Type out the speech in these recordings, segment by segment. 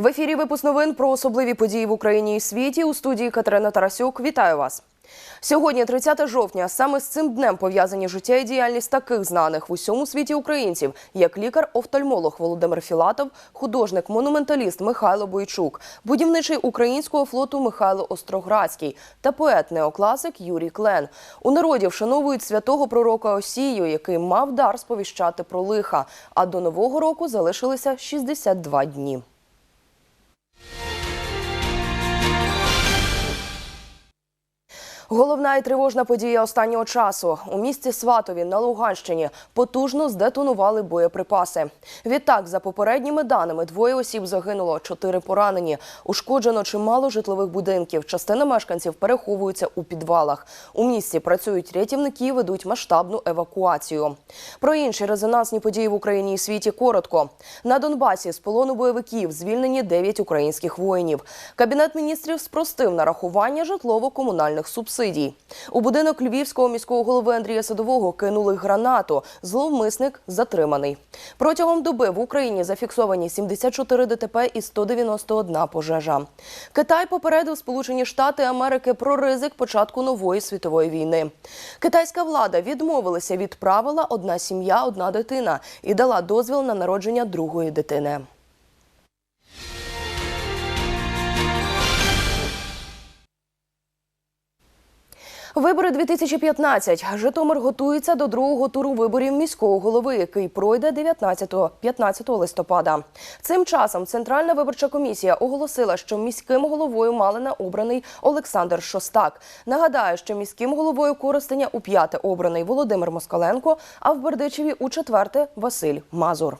В ефірі випуск новин про особливі події в Україні і світі у студії Катерина Тарасюк. Вітаю вас. Сьогодні, 30 жовтня, саме з цим днем пов'язані життя і діяльність таких знаних в усьому світі українців, як лікар-офтальмолог Володимир Філатов, художник-монументаліст Михайло Бойчук, будівничий українського флоту Михайло Остроградський та поет-неокласик Юрій Клен. У народі вшановують святого пророка Осію, який мав дар сповіщати про лиха. А до нового року залишилися 62 дні. Головна і тривожна подія останнього часу у місті Сватові на Луганщині потужно здетонували боєприпаси. Відтак, за попередніми даними, двоє осіб загинуло, чотири поранені. Ушкоджено чимало житлових будинків. Частина мешканців переховуються у підвалах. У місті працюють рятівники, і ведуть масштабну евакуацію. Про інші резонансні події в Україні і світі коротко. На Донбасі з полону бойовиків звільнені 9 українських воїнів. Кабінет міністрів спростив нарахування житлово-комунальних субсидій. У будинок львівського міського голови Андрія Садового кинули гранату. Зловмисник затриманий. Протягом доби в Україні зафіксовані 74 ДТП і 191 пожежа. Китай попередив Сполучені Штати Америки про ризик початку нової світової війни. Китайська влада відмовилася від правила одна сім'я, одна дитина і дала дозвіл на народження другої дитини. Вибори 2015. Житомир готується до другого туру виборів міського голови, який пройде 19-15 листопада. Цим часом Центральна виборча комісія оголосила, що міським головою Малина обраний Олександр Шостак. Нагадаю, що міським головою Коростеня у п'яте обраний Володимир Москаленко, а в Бердичеві у четверте Василь Мазур.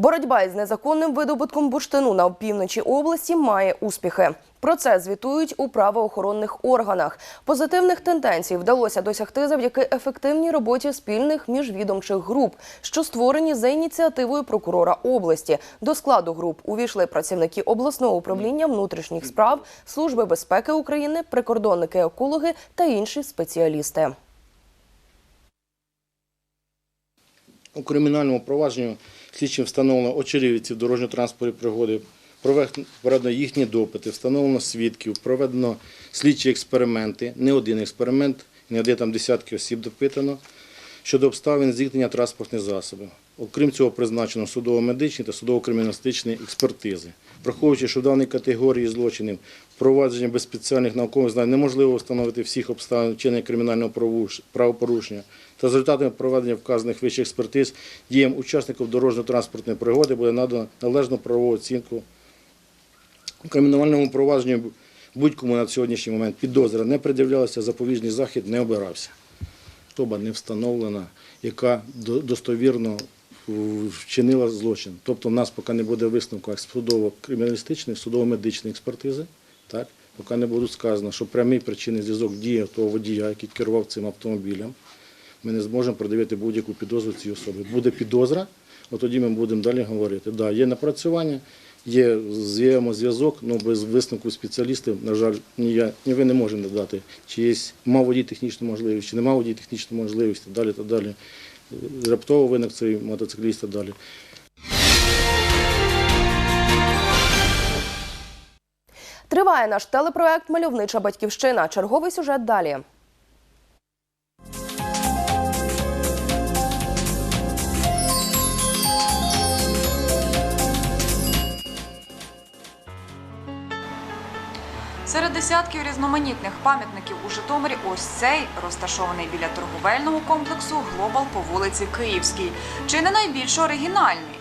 Боротьба із незаконним видобутком бурштину на півночі області має успіхи. Про це звітують у правоохоронних органах. Позитивних тенденцій вдалося досягти завдяки ефективній роботі спільних міжвідомчих груп, що створені за ініціативою прокурора області. До складу груп увійшли працівники обласного управління внутрішніх справ, служби безпеки України, прикордонники, екологи та інші спеціалісти. У кримінальному провадженню слідчим встановлено очерівців дорожньо-транспортної пригоди, проведено їхні допити, встановлено свідків, проведено слідчі експерименти, не один експеримент, не один там десятки осіб допитано щодо обставин зіткнення транспортних засобів. Окрім цього, призначено судово-медичні та судово-криміналістичні експертизи. Враховуючи, що в даній категорії злочинів провадження без спеціальних наукових знань неможливо встановити всіх обставин вчинення кримінального правопорушення, та результатами проведення вказаних вищих експертиз діям учасників дорожньо-транспортної пригоди буде надано належну правову оцінку. У кримінальному провадженні будь-кому на сьогоднішній момент підозра не пред'являлася, запобіжний захід не обирався. Особа не встановлена, яка достовірно вчинила злочин. Тобто в нас поки не буде висновку судово-криміналістичної, судово-медичної експертизи, так? поки не буде сказано, що прямий причинний зв'язок дії того водія, який керував цим автомобілем, ми не зможемо продавати будь-яку підозру цій особі. Буде підозра, от тоді ми будемо далі говорити. Да, є напрацювання, є взаємозв'язок, але без висновку спеціалістів, на жаль, ні я, ні ви не можемо надати, чи є мав водій технічну можливість, чи не мав водій технічну можливість, і далі та далі. Раптово виник цей мотоцикліст далі. Триває наш телепроект Мальовнича батьківщина. Черговий сюжет далі. Десятків різноманітних пам'ятників у Житомирі ось цей розташований біля торговельного комплексу Глобал по вулиці Київській, чи не найбільш оригінальний.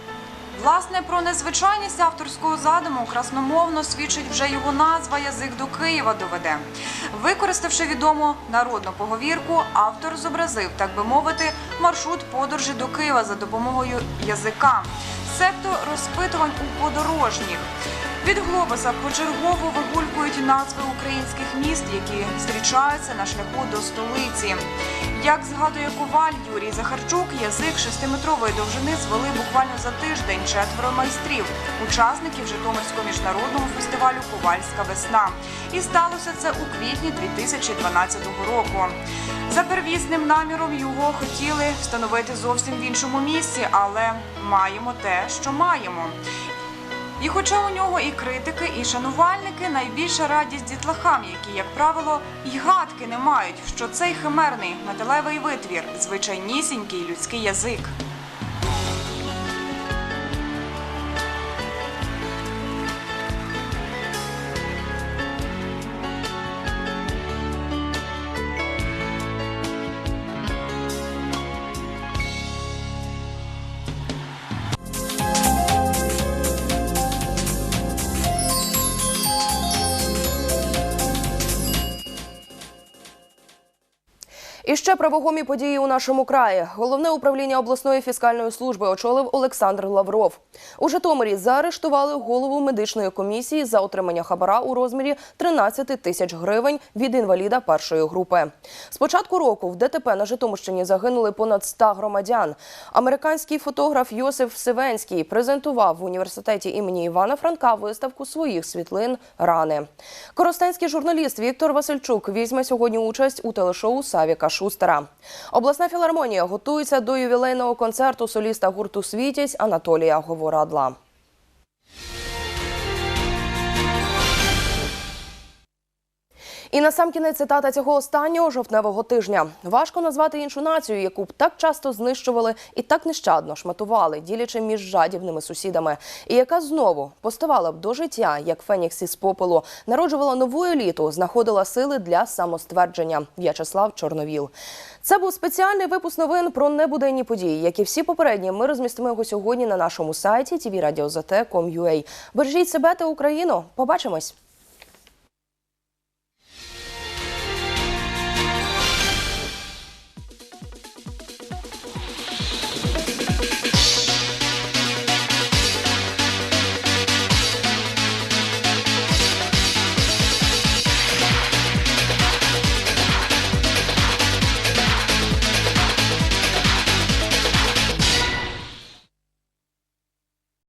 Власне, про незвичайність авторського задуму красномовно свідчить вже його назва Язик до Києва доведе. Використавши відому народну поговірку, автор зобразив, так би мовити, маршрут подорожі до Києва за допомогою язика, себто розпитувань у подорожніх. Від глобуса почергово вигулькують назви українських міст, які зустрічаються на шляху до столиці. Як згадує коваль Юрій Захарчук, язик шестиметрової довжини звели буквально за тиждень четверо майстрів, учасників Житомирського міжнародного фестивалю Ковальська весна. І сталося це у квітні 2012 року. За первісним наміром його хотіли встановити зовсім в іншому місці, але маємо те, що маємо. І хоча у нього і критики, і шанувальники, найбільша радість дітлахам, які, як правило, й гадки не мають, що цей химерний металевий витвір звичайнісінький людський язик. І ще про вагомі події у нашому краї. Головне управління обласної фіскальної служби очолив Олександр Лавров. У Житомирі заарештували голову медичної комісії за отримання хабара у розмірі 13 тисяч гривень від інваліда першої групи. З початку року в ДТП на Житомирщині загинули понад 100 громадян. Американський фотограф Йосиф Сивенський презентував в університеті імені Івана Франка виставку своїх світлин рани. Коростенський журналіст Віктор Васильчук візьме сьогодні участь у телешоу Савіка Шустера. Обласна філармонія готується до ювілейного концерту соліста гурту Світязь Анатолія Говорадла. І насамкінець цитата цього останнього жовтневого тижня. Важко назвати іншу націю, яку б так часто знищували і так нещадно шматували, ділячи між жадібними сусідами, і яка знову поставала б до життя, як Фенікс із попелу, народжувала нову еліту, знаходила сили для самоствердження. В'ячеслав Чорновіл. Це був спеціальний випуск новин про небуденні події. Як і всі попередні, ми розмістимо його сьогодні на нашому сайті tvradio.zt.com.ua. Бережіть себе та Україну. Побачимось.